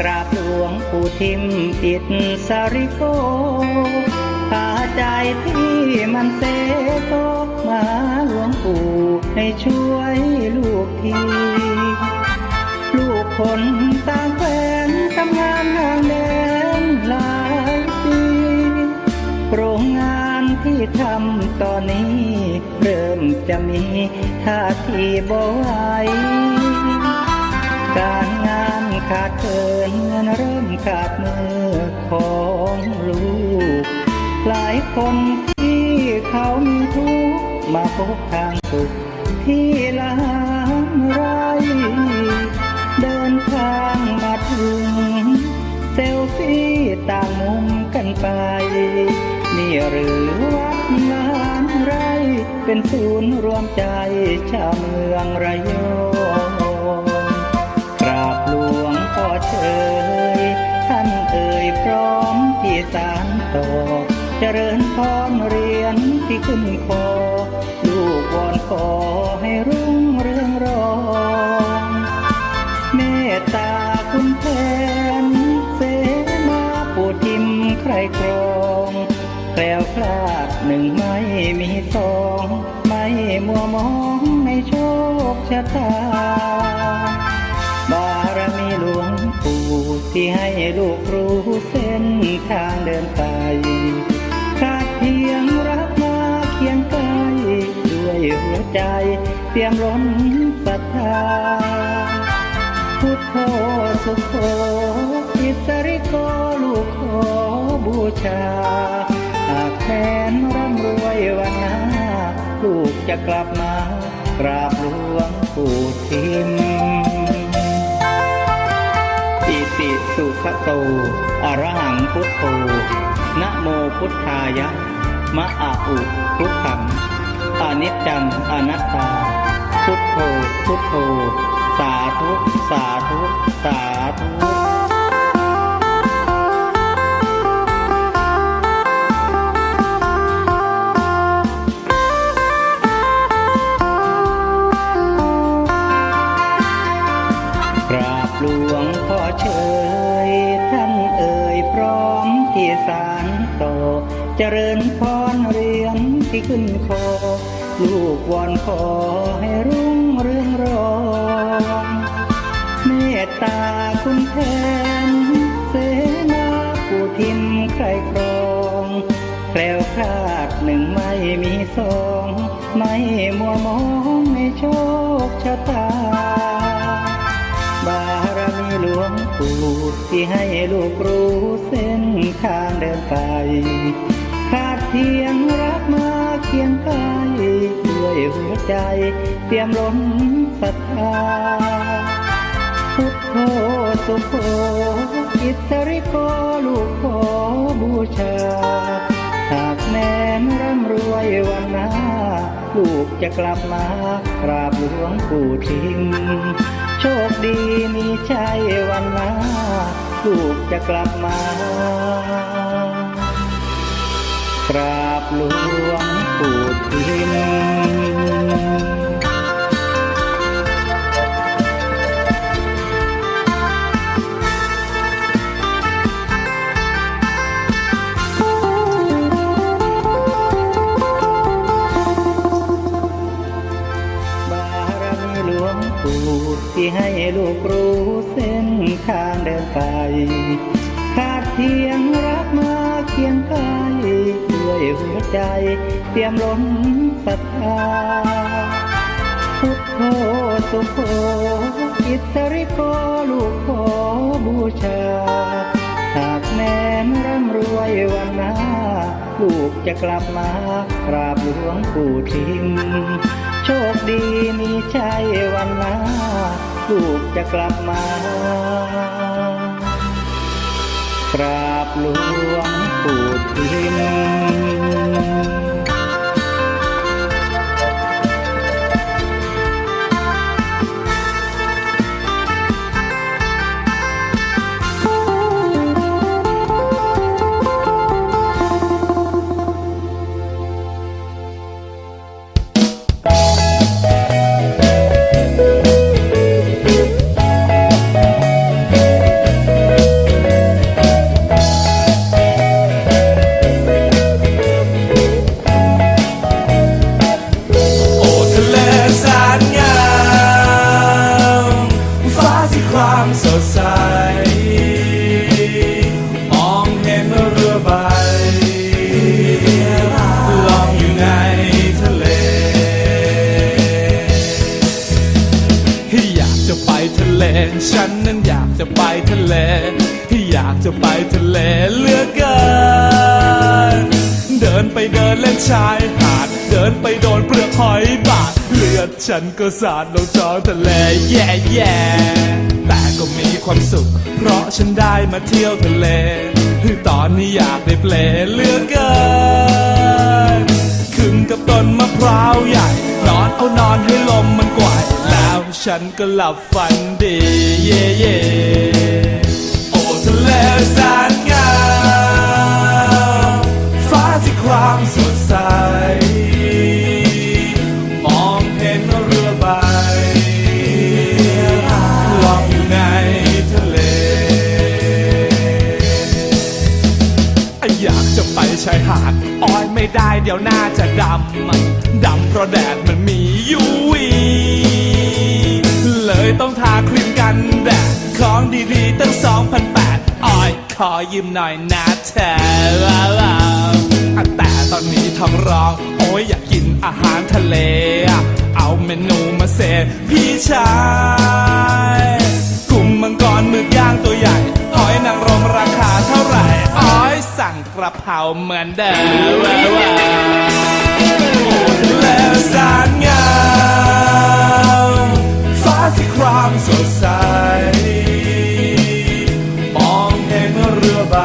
กราบหลวงปู่ทิมติดสริโกพาใจที่มันเซโตมาหลวงปู่ให้ช่วยลูกที ลูกคนต่างแฟนทำงานหางแดนหลายปีโรงงานที่ทำตอนนี้ เริ่มจะมีท่าทีบ่ไหว การงานขาดเกินเงินเริ่มขาดมือของลูก หลายคนที่เขามีทุกข์มาพบทางสุขที่ลางไร เดินทางมาถึง เซลฟี่ต่างมุมกันไป นี่หรือวัดงานไร เป็นศูนย์รวมใจชาวเมืองระยอง ที่สารต่อ เจริญพรเรียนที่ขึ้นคอ ลูกวอนขอให้รุ่งเรืองรองเมตตาคุณแทนเสมาปูทิมใครครองแคล้วคลาดหนึ่งไม่มีสอง ไม่มัวมองในโชคชะตา บารมีหลวงปู่ที่ให้ลูกรู้เส้นทางเดินไปขาดเพียงรักมาเคียงกายด้วยหัวใจเตรียมล้นศรัทธาพุทโธสุโขอิสริโกลูกขอบูชาหากแค้นร่ำรวยวันหน้าลูกจะกลับมากราบหลวงปู่ทิม สุขโต อรหังพุทโธนะโมพุทธายะ มะอาอุทุกขังอนิจจังอนัตตา พุทโธ พุทโธ สาธุ สาธุ สาธุารต่อเจริญพรเรียนที่ขึ้นคอ ลูกวอนขอให้รุ่งเรืองรองเมตตาคุณแทนเสนาผู้ทิมใครครองแคล้วคลาดหนึ่งไม่มีสอง ไม่มัวมองในโชคชะตาบา หลวงปู่ที่ให้ลูกรู้เส้นทางเดินไปขาดเพียงรักมาเคียงกายด้วยหัวใจเตรียมล้นศรัทธาพุทโธสุโขอิสริโกลูกขอบูชาหากแม้นร่ำรวยวันหน้าลูกจะกลับมากรา ลวงปู่ทิมโชคดีมีชัยวันนาลูกจะกลับมากราบหลวงปู่ทิม ขาดเพียงรักมาเคียงกายด้วยหัวใจเตรียมล้นศรัทธาพุทโธสุโขอิสริโกลูกขอบูชา หากแม้นร่ำรวยวันหน้า ลูกจะกลับมากราบหลวงปู่ทิมโชคดีมีชัยวันหน้า ลูกจะกลับมา ราบหลวงปู่ทิม ที่ความสดใส มองเห็นเรือใบลองอยู่ในทะเลที่อยากจะไปทะเล ฉันนั้นอยากจะไปทะเลที่อยากจะไปทะเลเลือกเกิน เดินไปเดินเล่นชายหาด เดินไปโดนเปลือกหอยบาด ลือดฉันก็สาดลงจอทะเลแย่แย่แต่ก็มีความสุข เพราะฉันได้มาเที่ยวทะเลคือตอนนี้อยากได้เพลเลือเกินขึ้นกับต้นมะพร้าวใหญ่ นอนเอานอนให้ลมมันกวาดแล้วฉันก็หลับฝันดีเย่เย่โอ้ทะเลแสนงามฟ้าที่ความสดใส ได้เดี๋ยวหน้าจะดำมันดำเพราะแดดมันมียูวีเลยต้องทาครีมกันแดด ของดีๆ ตั้ง2,008อ้อยขอยืมหน่อยนะเธออะแต่ตอนนี้ท้องร้อง โอ้ยอยากกินอาหารทะเล เอาเมนูมาเสพพี่ชาย เพราเหมือนเดิมโอ้ทะเลแสนงามฟ้าสีครามสดใส มองเห็นเรือใบ